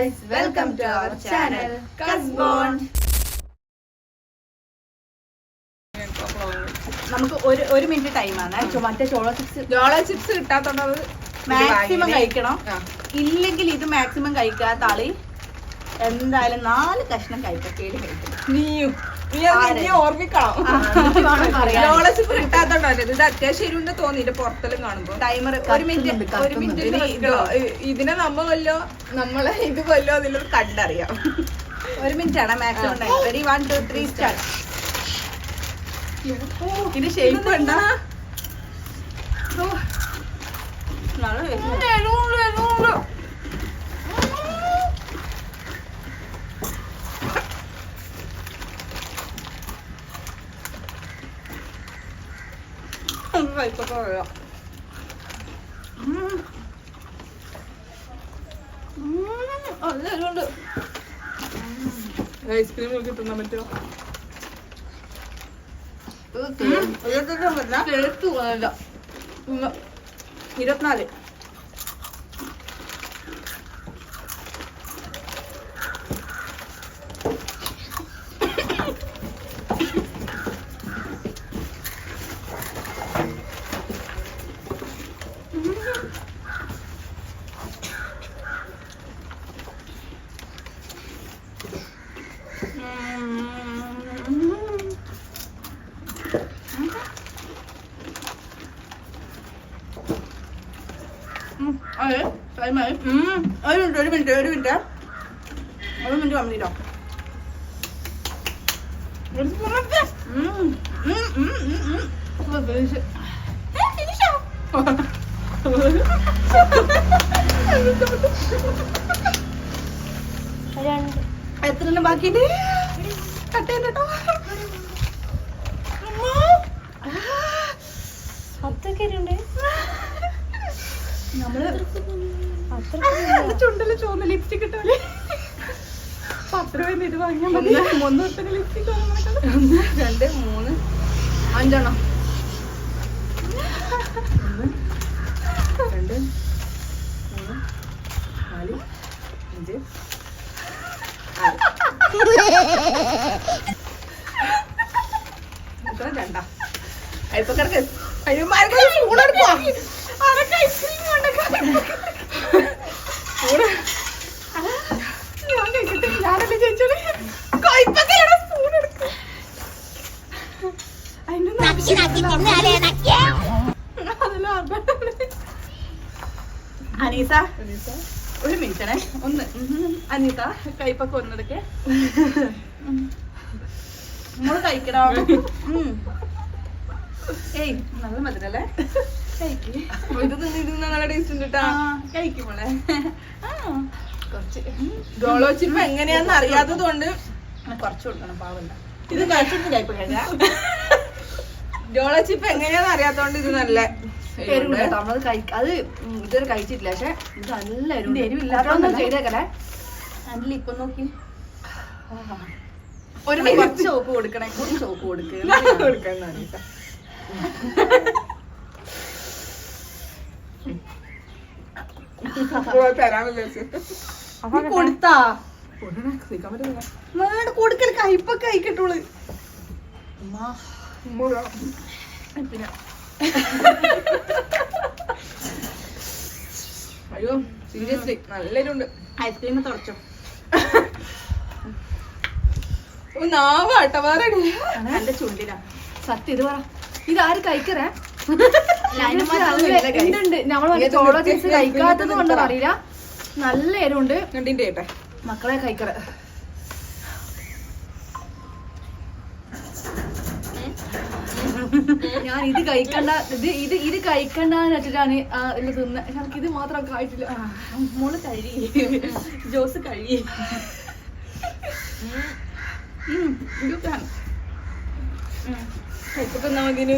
guys, welcome to our channel കസ്ബോണ്ട് നമുക്ക് ഒരു ഒരു മിനിറ്റ് ടൈമാണ് മറ്റേ ചോള ചിപ്സ് ജോള ചിപ്സ് കിട്ടാത്തത് മാക്സിമം കഴിക്കണം. ഇല്ലെങ്കിൽ ഇത് മാക്സിമം കഴിക്കാത്ത ആൾ എന്തായാലും നാല് കഷ്ണം കഴിക്കത്തേൽ കഴിക്കണം നീയും. ഓർമ്മിക്കണം. കിട്ടാത്തോണ്ടോ ഇത് അത്യാവശ്യം തോന്നിട്ട് പുറത്തെല്ലാം കാണുമ്പോ. ടൈമർ ഒരു മിനിറ്റ് ഒരു മിനിറ്റ് ഇതിനെ നമ്മ കൊല്ലോ നമ്മളെ ഇത് കൊല്ലോ എന്നുള്ളത് കണ്ടറിയാം. ഒരു മിനിറ്റ് ആണ് maximum time ready one two three start shape ഉണ്ടാ? ഐസ്ക്രീം കിട്ടുന്ന പറ്റുമോ ഇരുപത്തിനാല് മതി. ഉം, ഒരു മിനിറ്റ് ഒരു മിനിറ്റ് ഒരു മിനിറ്റ്. ഒരു മിനിറ്റ് കംപ്ലീറ്റോ എത്ര അമ്മ കട്ട്. ചെയ്തോ നമ്മൾ ചുണ്ടൽ ചുവന്ന ലിപ്സ്റ്റിക് ഇട്ടോലെ പത്ത് രൂപ ഇത് വാങ്ങിയാൽ മതി. മുന്നൂറ് ലിപ്സ്റ്റിക് ഒന്ന്. രണ്ട് മൂന്ന് അഞ്ചെണ്ണം. രണ്ട് മൂന്ന് നാല് അഞ്ച് രണ്ടാ. ഇപ്പൊ കിടക്ക് അയ്യോ മരങ്ങൾ സ്പൂണെടുക്കുവാ അതൊക്കെ അനീസ? ഒരു മിനിറ്റണേ ഒന്ന്. അനീത കൈപ്പൊക്കെ ഒന്നെടുക്കേ. നമ്മൾ കഴിക്കടാ. ഉം. ഏയ് നല്ല മധുരല്ലേ? കഴിക്ക്. ഇത് നിന്ന് നല്ല ടേസ്റ്റ് ഉണ്ട് ആ, കേട്ടാ ആ, കുറച്ച്. എങ്ങനെയാന്ന് അറിയാത്തത് കൊണ്ട് കുറച്ച് കൊടുക്കണം പാവല്ല. ഇത് കഴിച്ചിട്ട് കയ്പ കഴിക്കാം. ജോളോ ചിപ്പ് എങ്ങനെയാന്ന് അറിയാത്തോണ്ട് ഇത് നല്ല എരിവുണ്ട് നമ്മളത് കഴിക്ക അത് ഇതുവരെ കഴിച്ചിട്ടില്ല. പക്ഷെ ഇത് നല്ല എരിവുണ്ട്. എരിവില്ലാത്തോണ്ടല്ല. ഒന്ന് ചെയ്തേക്കണേ. അതിൽ ഇപ്പൊ നോക്കി. ഒരു കുറച്ച് സോപ്പ് കൊടുക്കണേ. കുറച്ച് സോപ്പ് കൊടുക്കുക കൊടുത്താ. കൊടുക്കൽ കയ്പൊക്കെ കഴിക്കട്ടുള്ളു. പിന്നെ അയ്യോ സീരിയസ്ലി നല്ലൊരുണ്ട്. ഐസ്ക്രീം തുടച്ചോ. നാവ് അട്ടവാറ എന്റെ ചുണ്ടിലാ. സത്യം ഇത് പറ. കഴിക്കറേ? കഴിക്കാത്തത് നല്ല എരിവുണ്ട്. കണ്ടിന്റെ കേട്ടെ മക്കളെ കഴിക്കറ. ഞാൻ ഇത് കഴിക്കണ്ട ഇത് ഇത് ഇത് കഴിക്കണ്ടെന്ന് വെച്ചിട്ടാണ് ഇത് തിന്ന. എനിക്ക് ഇത് മാത്രം കഴിച്ചില്ല. മോൾ കഴി ജോസ് കഴി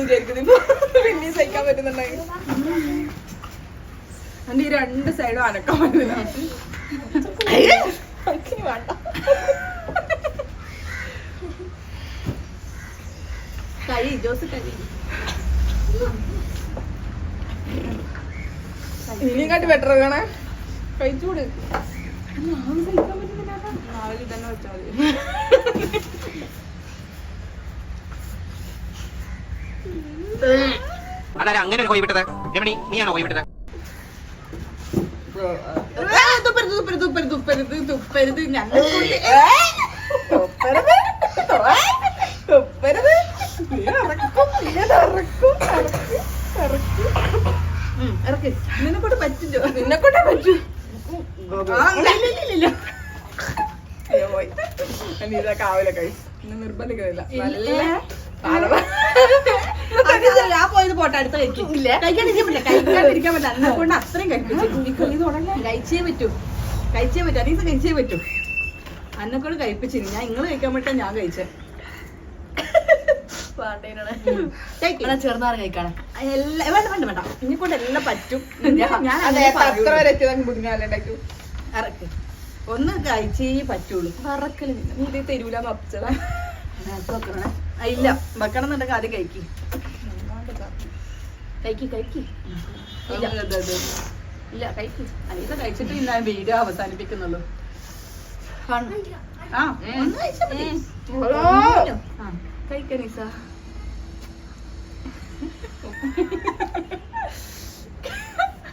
വിചാരിക്കുന്നു പിന്നെ സഹിക്കാൻ എന്റെ ഈ രണ്ട് സൈഡും അനക്കാൻ പറ്റുന്നില്ല. വേണ്ട. കഴി ജോസ് കഴി ഇതിനെക്കാട്ടി ബെറ്റർ കാണാൻ. കഴിച്ചുകൂടെ? അതാരാ അങ്ങനെ ഒരു കോഴി വിട്ടത്? രമണി നീയാണോ കോഴി വിട്ടത്? തുപ്പരുത് തുപ്പരുത് തുപ്പരുത് തുപ്പരുത് തുപ്പരുത്. ഏ, തുപ്പരുത് തുപ്പരുത്. ഇറക്കും, നിന്നെ കൊണ്ട് പറ്റില്ലോ. നിന്നെ കൊണ്ട് പറ്റും ഇതൊക്കെ ആവില്ല നിർബന്ധിക്കുന്നില്ല ഞാൻ പോയത് പോട്ടെ അടുത്ത കഴിക്കും. കഴിക്കാതിരിക്കാൻ പറ്റില്ല. കഴിക്കാതിരിക്കാൻ പറ്റില്ല. എന്നെ കൊണ്ട് അത്രയും കഴിപ്പിച്ചു കഴിച്ചേ പറ്റൂ. കഴിച്ചേ പറ്റൂ. അനീസ് കഴിച്ചേ പറ്റൂ. എന്നെ കൊണ്ട് കഴിപ്പിച്ചിന്. ഞാൻ നിങ്ങൾ കഴിക്കാൻ പറ്റാ ഞാൻ കഴിച്ചേ. ഇവിടെ ചെറുനാറ് കഴിക്കാണ് എല്ലാം വേണ്ട വേണ്ട വേണ്ട. ഇനി കൊണ്ട് എല്ലാം പറ്റും. അതെ ഇറക്ക് ഒന്ന് കഴിച്ചേ പറ്റുള്ളൂ. വറക്കൽ നീ ഇത് തരൂലെന്ന് അപ്പച്ചതാ ആ, ഇല്ല. വെക്കണം എന്നുണ്ടെങ്കിൽ ആദ്യം കഴിക്കി. കഴിക്കി കഴിക്കി. ഇല്ല. കഴിക്കി. അനീസ കഴിച്ചിട്ട് ഇന്ന് വീഡിയോ അവസാനിപ്പിക്കുന്നുള്ളൂ. ആ ഒന്ന് കഴിച്ചാ മതി. ആ, കഴിക്ക് അനീസ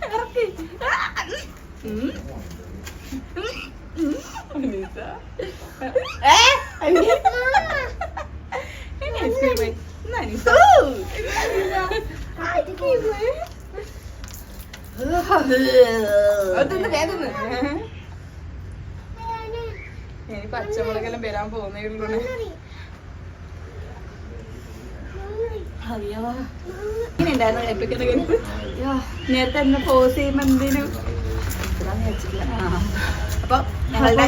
ഇറക്ക്. ഉം. ഉം. അനീസ. ഏ, അനീസ. ഇനി ice cream ആയി. ഇന്ന് അനീസ. അതൊന്ന് വേദന ഇനി പച്ചമുളകെല്ലാം വരാൻ പോകുന്നേ ഉള്ളൂ? നേരത്തെ എന്നെ പോസ് ചെയ്യുമ്പോ എന്തിനും? അപ്പൊ ഞങ്ങളുടെ